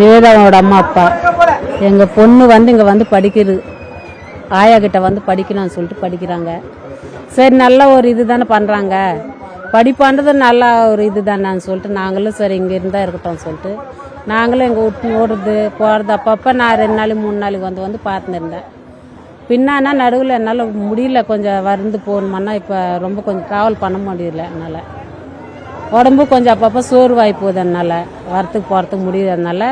மேதாவோட அம்மா அப்பா. எங்கள் பொண்ணு வந்து இங்கே வந்து படிக்கிறது ஆயா கிட்ட வந்து படிக்கணும்னு சொல்லிட்டு படிக்கிறாங்க. சரி நல்ல ஒரு இது தானே பண்ணுறாங்க படிப்பான்றது நல்ல ஒரு இது தானேன்னு சொல்லிட்டு நாங்களும் சரி இங்கே இருந்தால் இருக்கட்டும் சொல்லிட்டு நாங்களும் எங்கள் விட்டு ஓடுறது போகிறது அப்பப்போ நான் ரெண்டு நாளைக்கு மூணு நாளைக்கு வந்து வந்து பார்த்துன்னு இருந்தேன் பின்னானா நடுவில் என்னால் முடியல கொஞ்சம் வருந்து போகணுமான்னா இப்போ ரொம்ப கொஞ்சம் ட்ராவல் பண்ண முடியல என்னால். உடம்பு கொஞ்சம் அப்பப்போ சோர்வாகி போகுது என்னால் வரத்துக்கு போகிறதுக்கு முடியாதனால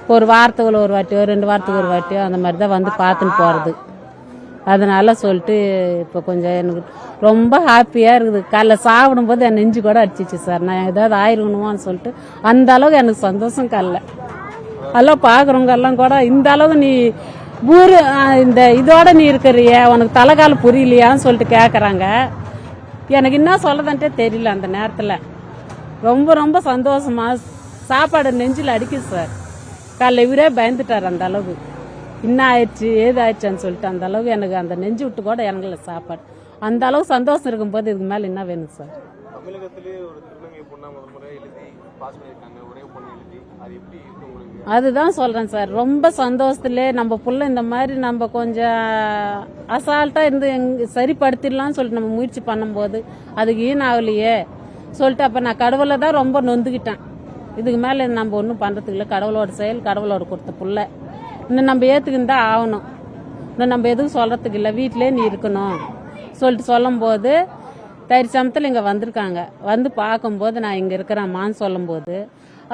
இப்போ ஒரு வாரத்துக்குள்ள ஒரு வாட்டியோ ரெண்டு வாரத்துக்கு ஒரு வாட்டியோ அந்த மாதிரி தான் வந்து பார்த்துன்னு போகிறது அதனால சொல்லிட்டு இப்போ கொஞ்சம் எனக்கு ரொம்ப ஹாப்பியாக இருக்குது. காலைல சாப்பிடும்போது என் நெஞ்சு கூட அடிச்சிச்சு சார். நான் ஏதாவது ஆயிருக்கணுமான்னு சொல்லிட்டு அந்த அளவுக்கு எனக்கு சந்தோஷம் காலைல. எல்லாம் பார்க்குறவங்க எல்லாம் கூட இந்த அளவுக்கு நீ ஊர் இந்த இதோட நீ இருக்கிறிய உனக்கு தலைகால புரியலையான்னு சொல்லிட்டு கேட்குறாங்க எனக்கு என்ன சொல்லதன்ட்டே தெரியல அந்த நேரத்தில். ரொம்ப ரொம்ப சந்தோஷமா சாப்பாடு நெஞ்சில் அடிக்குது சார். காலைல இவரே பயந்துட்டார் அந்த அளவுக்கு. என்ன ஆயிடுச்சு ஏது ஆயிடுச்சுன்னு சொல்லிட்டு அந்த அளவுக்கு எனக்கு அந்த நெஞ்சு விட்டு கூட இறங்கல சாப்பாடு. அந்த அளவுக்கு சந்தோஷம் இருக்கும்போது இதுக்கு மேலே என்ன வேணும் சார்? அதுதான் சொல்றேன் சார். ரொம்ப சந்தோஷத்துல நம்ம புள்ள இந்த மாதிரி நம்ம கொஞ்சம் அசால்ட்டா இருந்து எங்க சரிப்படுத்திடலாம்னு சொல்லிட்டு நம்ம முயற்சி பண்ணும்போது அதுக்கு ஈனாகலையே சொல்லிட்டு அப்போ நான் கடவுளை தான் ரொம்ப நொந்துக்கிட்டேன் இதுக்கு மேலே நம்ம ஒன்றும் பண்ணுறதுக்கு இல்லை. கடவுளோட செயல் கடவுளோட கொடுத்த புள்ள. இன்னும் நம்ம ஏத்துக்கின்னு தான் ஆகணும். இன்னும் நம்ம எதுவும் சொல்கிறதுக்கு இல்லை. வீட்டிலே நீ இருக்கணும். சொல்லிட்டு சொல்லும்போது தயிர் சமத்தில் இங்கே வந்திருக்காங்க. வந்து பார்க்கும்போது நான் இங்கே இருக்கிறேம்மான்னு சொல்லும்போது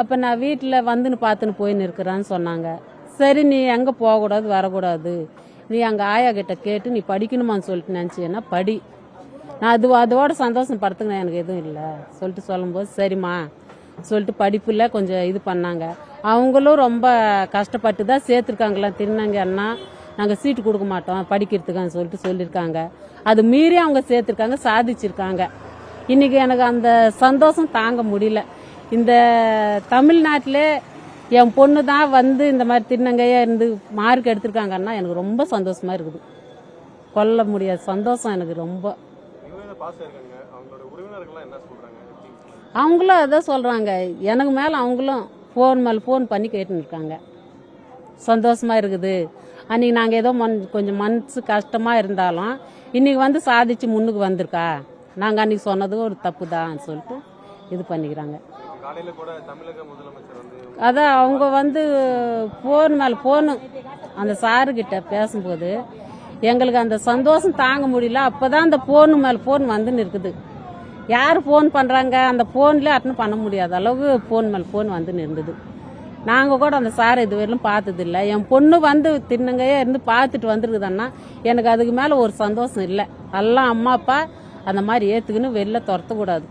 அப்போ நான் வீட்டில் வந்துன்னு பார்த்துன்னு போயின்னு இருக்கிறான்னு சொன்னாங்க. சரி நீ எங்கே போகக்கூடாது வரக்கூடாது. நீ அங்கே ஆயா கிட்ட கேட்டு நீ படிக்கணுமான்னு சொல்லிட்டு நினச்சின்னா படி. நான் அது அதோட சந்தோஷம் படுத்துக்கணும் எனக்கு எதுவும் இல்லை. சொல்லிட்டு சொல்லும்போது சரிம்மா. சொல்லிட்டு படிப்பில் கொஞ்சம் இது பண்ணாங்க. அவங்களும் ரொம்ப கஷ்டப்பட்டு தான் சேர்த்துருக்காங்களா? திருநங்கை அண்ணா நாங்கள் சீட்டு கொடுக்க மாட்டோம் படிக்கிறதுக்குன்னு சொல்லிட்டு சொல்லியிருக்காங்க. அது மீறி அவங்க சேர்த்துருக்காங்க சாதிச்சிருக்காங்க. இன்றைக்கி எனக்கு அந்த சந்தோஷம் தாங்க முடியல. இந்த தமிழ்நாட்டிலே என் பொண்ணு தான் வந்து இந்த மாதிரி திருநங்கையாக இருந்து மார்க் எடுத்திருக்காங்கன்னா எனக்கு ரொம்ப சந்தோஷமாக இருக்குது. கொல்ல முடியாது சந்தோஷம் எனக்கு ரொம்ப. அவங்களும் அதான் சொல்றாங்க. எனக்கு மேல அவங்களும் ஃபோன் மேல ஃபோன் பண்ணி கேட்டுன்னு இருக்காங்க. சந்தோஷமா இருக்குது. அன்னைக்கு நாங்கள் ஏதோ மன் கொஞ்சம் மனசு கஷ்டமா இருந்தாலும் இன்னைக்கு வந்து சாதிச்சு முன்னுக்கு வந்திருக்கா? நாங்கள் அன்னைக்கு சொன்னது ஒரு தப்பு தான் சொல்லிட்டு இது பண்ணிக்கிறாங்க. அதான் அவங்க வந்து ஃபோன் மேலே ஃபோனு அந்த சாருக்கிட்ட பேசும்போது எங்களுக்கு அந்த சந்தோஷம் தாங்க முடியல. அப்பதான் அந்த ஃபோனு மேலே ஃபோன் வந்துன்னு இருக்குது யார் ஃபோன் பண்ணுறாங்க அந்த ஃபோன்லேயே அட்டன் பண்ண முடியாத அளவுக்கு ஃபோன் மேலே ஃபோன் வந்துன்னு இருந்தது நாங்கள் கூட அந்த சாரை இது வரையிலும் பார்த்ததில்ல. என் பொண்ணு வந்து தின்னங்கையே இருந்து பார்த்துட்டு வந்துருக்குதுன்னா எனக்கு அதுக்கு மேலே ஒரு சந்தோஷம் இல்லை. எல்லாம் அம்மா அப்பா அந்த மாதிரி ஏற்றுக்குன்னு வெளில துரத்தக்கூடாது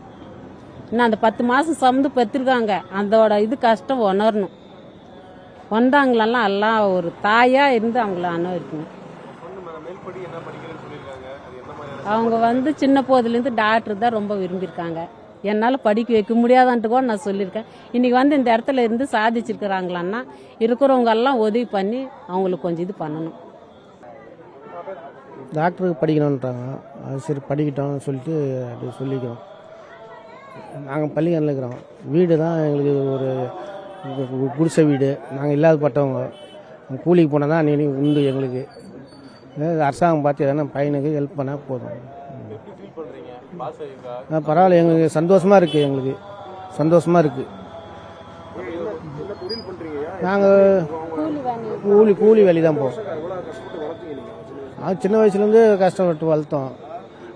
இன்னும் அந்த பத்து மாதம் சமந்து பெற்றிருக்காங்க அதோட இது கஷ்டம் உணரணும். வந்தாங்களெல்லாம் எல்லாம் ஒரு தாயாக இருந்து அவங்கள அனுபவிக்கணும். அவங்க வந்து சின்ன போதுலேருந்து டாக்டர் தான் ரொம்ப விரும்பியிருக்காங்க. என்னால் படிக்க வைக்க முடியாதான்ட்டு கூட நான் சொல்லியிருக்கேன். இன்னைக்கு வந்து இந்த இடத்துல இருந்து சாதிச்சிருக்கிறாங்களான்னா இருக்கிறவங்க எல்லாம் உதவி பண்ணி அவங்களுக்கு கொஞ்சம் இது பண்ணணும். டாக்டருக்கு படிக்கணுன்றாங்க. அது சரி படிக்கட்டும் சொல்லிட்டு அப்படி சொல்லிக்கிறோம். நாங்கள் பள்ளிக்கரணில் இருக்கிறோம். வீடு தான் எங்களுக்கு ஒரு குடிசை வீடு. நாங்கள் இல்லாதப்பட்டவங்க. கூலிக்கு போனால் தான் அன்றைக்கி உண்டு எங்களுக்கு. அரசாங்கம் பார்த்து எதனா பையனுக்கு ஹெல்ப் பண்ணால் போதும். பரவாயில்ல எங்களுக்கு சந்தோஷமாக இருக்குது எங்களுக்கு. சந்தோஷமாக இருக்குது நாங்கள் கூலி கூலி வேலி தான் போவோம் அது சின்ன வயசுலேருந்து கஷ்டப்பட்டு வளர்த்தோம்.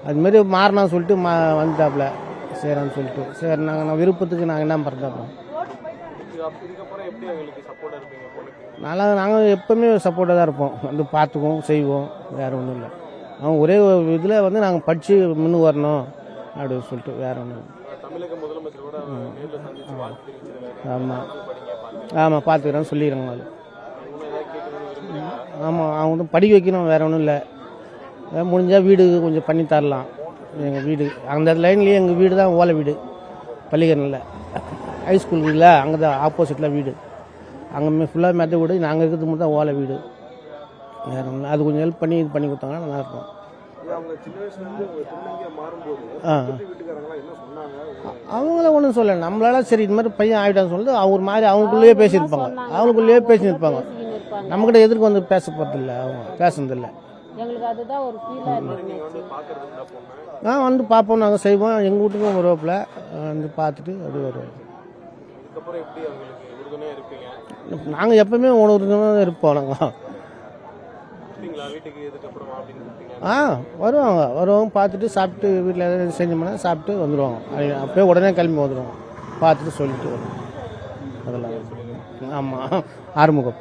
அதுமாரி மாறினான்னு சொல்லிட்டு மா வந்துட்டாப்புல. சரின்னு சொல்லிட்டு. சரி நாங்கள் நான் விருப்பத்துக்கு நாங்கள் என்ன பண்ணுறோம் இதுக்கப்புறம் எப்படி அவங்களுக்கு சப்போர்ட்டா இருப்பீங்க பொண்ணுக்கு? நல்லா நாங்கள் எப்போவுமே சப்போர்ட்டாக தான் இருப்போம். வந்து பார்த்துக்குவோம் செய்வோம். வேறு ஒன்றும் இல்லை. அவங்க ஒரே இதில் வந்து நாங்கள் படித்து முன்னு வரணும் அப்படின்னு சொல்லிட்டு வேறு ஒன்றும் தமிழக நேர்ல சந்திச்சு வாழ்த்து ஆமாம் ஆமாம் பார்த்துக்கிறேன்னு சொல்லிடுறாங்க அது ஆமாம் அவங்க வந்து படிக்க வைக்கணும் வேறு ஒன்றும் இல்லை. முடிஞ்சால் வீடு கொஞ்சம் பண்ணி தரலாம். எங்கள் வீடு அந்த லைன்லேயே எங்கள் வீடு தான் ஓலை வீடு. பள்ளிக்கரணில் ஹைஸ்கூல் இல்லை அங்கே தான் ஆப்போசிட்டில் வீடு. அங்கே ஃபுல்லாக மெத்த வீடு நாங்கள் இருக்கிறது மட்டும் தான் ஓலை வீடு. வேறு ஒன்றும். அது கொஞ்சம் ஹெல்ப் பண்ணி இது பண்ணி கொடுத்தாங்கன்னா நல்லாயிருக்கும் அவங்கள ஒன்றும் சொல்லலை. நம்மளால சரி இது மாதிரி பையன் ஆகிட்டான்னு சொல்லிட்டு அவங்க ஒரு மாதிரி அவங்களுக்குள்ளேயே பேசியிருப்பாங்க. அவங்களுக்குள்ளேயே பேசியிருப்பாங்க. நம்மக்கிட்ட எதிர்க்கு வந்து பேச போகிறதில்ல அவங்க பேசுனதில்லை நான் வந்து பார்ப்போம் நாங்கள் செய்வோம். எங்கள் வீட்டுக்கும் வருவாப்புல. வந்து பார்த்துட்டு அப்படி வருவோம் இதுக்கப்புறம் எப்படி அவங்களுக்கு உறுதுணையா இருப்பீங்க? நாங்கள் எப்பவுமே உணவு இருப்போம் நாங்கள் ஆ வருவாங்க. வருவாங்க பார்த்துட்டு சாப்பிட்டு வீட்டில் ஏதாவது செஞ்சோம்னா சாப்பிட்டு வந்துடுவாங்க அது அப்படியே உடனே கிளம்பி வந்துடுவாங்க பார்த்துட்டு சொல்லிட்டு வருவோம் அதெல்லாம். ஆமாம் ஆறுமுகம்.